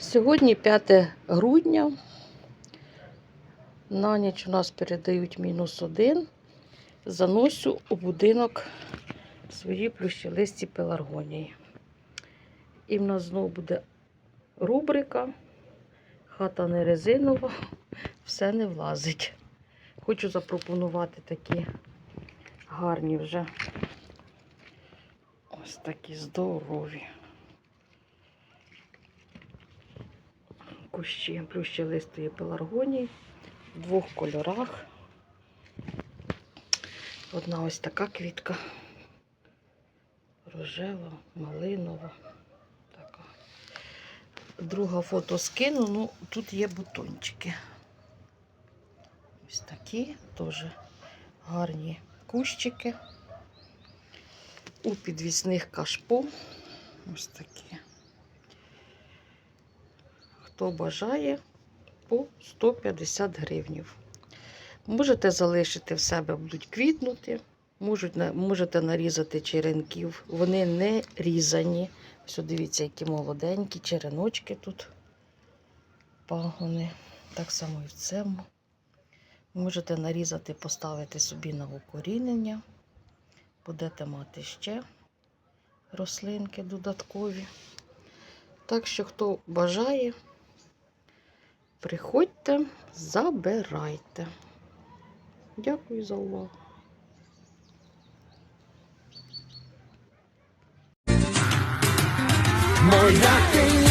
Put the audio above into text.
Сьогодні 5 грудня. На ніч у нас передають мінус один. Заносю у будинок свої плющелисті пеларгонії. І в нас знову буде рубрика. Хата не резинова, все не влазить. Хочу запропонувати такі гарні вже. Ось такі здорові. Кущі плющелистої пеларгонії в двох кольорах. Одна ось така квітка. Рожева, малинова. Така. Друга фото скину, ну тут є бутончики. Ось такі теж гарні кущики. У підвісних кашпо. Ось такі. Хто бажає, по 150 гривнів. Можете залишити в себе, будуть квітнути. Можете нарізати черенків. Вони не різані. Ось дивіться, які молоденькі череночки тут. Пагони. Так само і в цьому. Можете нарізати, поставити собі на укорінення. Будете мати ще рослинки додаткові. Так що, хто бажає, приходьте, забирайте. Дякую за увагу. Моя